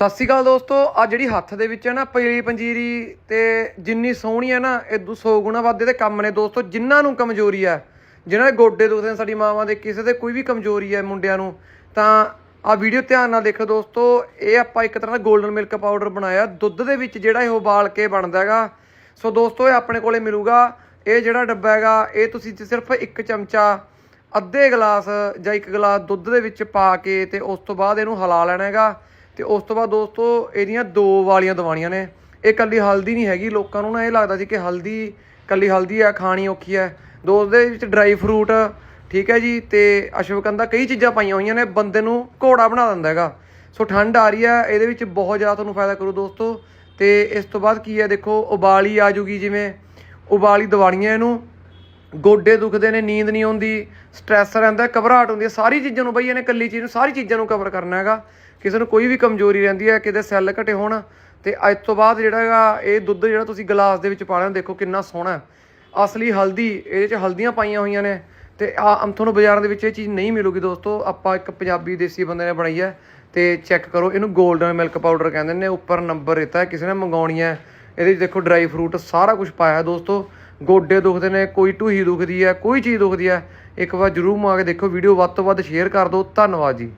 ਸਤਿ ਸ਼੍ਰੀ ਅਕਾਲ ਦੋਸਤੋ ਆ ਜਿਹੜੀ ਹੱਥ ਦੇ ਵਿੱਚ ਹੈ ਨਾ ਪੀਲੀ ਪੰਜੀਰੀ ਤੇ ਜਿੰਨੀ ਸੋਹਣੀ ਹੈ ਨਾ ਇਦੋਂ 100 ਗੁਣਾ ਵੱਧ ਇਹਦੇ ਕੰਮ ਨੇ ਦੋਸਤੋ, ਜਿਨ੍ਹਾਂ ਨੂੰ ਕਮਜ਼ੋਰੀ ਹੈ ਜਿਨ੍ਹਾਂ ਦੇ ਗੋਡੇ ਦੁਖਦੇ ਨੇ ਸਾਡੀ ਮਾਵਾਂ ਦੇ, ਕਿਸੇ ਦੇ ਕੋਈ ਵੀ ਕਮਜ਼ੋਰੀ ਹੈ ਮੁੰਡਿਆਂ ਨੂੰ, ਤਾਂ ਆ ਵੀਡੀਓ ਧਿਆਨ ਨਾਲ ਦੇਖੋ ਦੋਸਤੋ, ਇਹ ਆਪਾਂ ਇੱਕ ਤਰ੍ਹਾਂ ਦਾ 골ਡਨ ਮਿਲਕ ਪਾਊਡਰ ਬਣਾਇਆ, ਦੁੱਧ ਦੇ ਵਿੱਚ ਜਿਹੜਾ ਇਹ ਉਬਾਲ ਕੇ ਬਣਦਾ ਹੈਗਾ, ਸੋ ਦੋਸਤੋ, ਇਹ ਆਪਣੇ ਕੋਲੇ ਮਿਲੂਗਾ, ਇਹ ਜਿਹੜਾ ਡੱਬਾ ਹੈਗਾ, ਇਹ ਤੁਸੀਂ ਸਿਰਫ ਇੱਕ ਚਮਚਾ ਅੱਧੇ ਗਲਾਸ ਜਾਂ ਇੱਕ ਗਲਾਸ ਦੁੱਧ ਦੇ ਵਿੱਚ ਪਾ ਕੇ ਤੇ ਉਸ ਤੋਂ ਬਾਅਦ ਇਹਨੂੰ ਹਿਲਾ ਲੈਣਾ ਹੈਗਾ ਤੇ ਉਸ ਤੋਂ ਬਾਅਦ ਦੋਸਤੋ, ਇਹਦੀਆਂ ਦੋ ਵਾਲੀਆਂ ਦਵਾਈਆਂ ਨੇ। ਇਹ ਕੱਲੀ ਹਲਦੀ ਨਹੀਂ ਹੈਗੀ, ਲੋਕਾਂ ਨੂੰ ਨਾ ਇਹ ਲੱਗਦਾ ਸੀ ਕਿ ਹਲਦੀ, ਕੱਲੀ ਹਲਦੀ ਆ, ਖਾਣੀ ਔਖੀ ਹੈ ਦੋਸਤ ਦੇ ਵਿੱਚ ਡਰਾਈ ਫਰੂਟ, ਠੀਕ ਹੈ ਜੀ, ਤੇ ਅਸ਼ਵਗੰਧਾ ਕਈ ਚੀਜ਼ਾਂ ਪਾਈਆਂ ਹੋਈਆਂ ਨੇ, ਬੰਦੇ ਨੂੰ ਘੋੜਾ ਬਣਾ ਦਿੰਦਾ ਹੈਗਾ। ਸੋ ਠੰਡ ਆ ਰਹੀ ਹੈ ਇਹਦੇ ਵਿੱਚ ਬਹੁਤ ਜ਼ਿਆਦਾ ਤੁਹਾਨੂੰ ਫਾਇਦਾ ਕਰੂ ਦੋਸਤੋ। ਤੇ ਇਸ ਤੋਂ ਬਾਅਦ ਕੀ ਹੈ, ਦੇਖੋ, ਉਬਾਲੀ ਆ ਜੂਗੀ ਜਿਵੇਂ, ਉਬਾਲੀ ਦਵਾਈਆਂ ਇਹਨੂੰ। ਗੋਡੇ ਦੁਖਦੇ ਨੇ, ਨੀਂਦ ਨਹੀਂ ਆਉਂਦੀ ਸਟ੍ਰੈਸ ਰਹਿੰਦਾ, ਘਬਰਾਹਟ ਹੁੰਦੀ ਹੈ, ਸਾਰੀ ਚੀਜ਼ਾਂ ਨੂੰ ਬਈ ਇਹਨੇ ਇਕੱਲੀ ਚੀਜ਼ ਨੂੰ ਸਾਰੀ ਚੀਜ਼ਾਂ ਨੂੰ ਕਵਰ ਕਰਨਾ ਹੈਗਾ। ਕਿਸੇ ਨੂੰ ਕੋਈ ਵੀ ਕਮਜ਼ੋਰੀ ਰਹਿੰਦੀ ਹੈ, ਕਿਤੇ ਸੈੱਲ ਘਟੇ ਹੋਣ, ਤੇ ਅੱਜ ਤੋਂ ਬਾਅਦ ਜਿਹੜਾ ਹੈਗਾ, ਇਹ ਦੁੱਧ ਜਿਹੜਾ ਤੁਸੀਂ ਗਲਾਸ ਦੇ ਵਿੱਚ ਪਾ ਲੈਣਾ ਦੇਖੋ ਕਿੰਨਾ ਸੋਹਣਾ ਅਸਲੀ ਹਲਦੀ, ਇਹਦੇ ਚ ਹਲਦੀਆਂ ਪਾਈਆਂ ਹੋਈਆਂ ਨੇ, ਤੇ ਆ ਤੁਹਾਨੂੰ ਬਾਜ਼ਾਰਾਂ ਦੇ ਵਿੱਚ ਇਹ ਚੀਜ਼ ਨਹੀਂ ਮਿਲੂਗੀ ਦੋਸਤੋ। ਆਪਾਂ ਇੱਕ ਪੰਜਾਬੀ ਦੇਸੀ ਬੰਦੇ ਨੇ ਬਣਾਈ ਹੈ, ਤੇ ਚੈੱਕ ਕਰੋ, ਇਹਨੂੰ 골ਡਨ ਮਿਲਕ ਪਾਊਡਰ ਕਹਿੰਦੇ ਨੇ, ਉੱਪਰ ਨੰਬਰ ਦਿੱਤਾ ਕਿਸੇ ਨੇ ਮੰਗਾਉਣੀ ਹੈ। ਇਹਦੇ 'ਚ ਦੇਖੋ ਡਰਾਈ ਫਰੂਟ ਸਾਰਾ ਕੁਝ ਪਾਇਆ ਹੈ ਦੋਸਤੋ। ਗੋਡੇ ਦੁਖਦੇ ਨੇ, ਕੋਈ ਢੂਹੀ ਦੁਖਦੀ ਹੈ, ਕੋਈ ਚੀਜ਼ ਦੁਖਦੀ ਹੈ, ਇੱਕ ਵਾਰ ਜਰੂਰ ਮੰਗਾ ਕੇ ਦੇਖੋ ਵੀਡੀਓ ਵੱਧ ਤੋਂ ਵੱਧ ਸ਼ੇਅਰ ਕਰ ਦਿਓ। ਧੰਨਵਾਦ ਜੀ।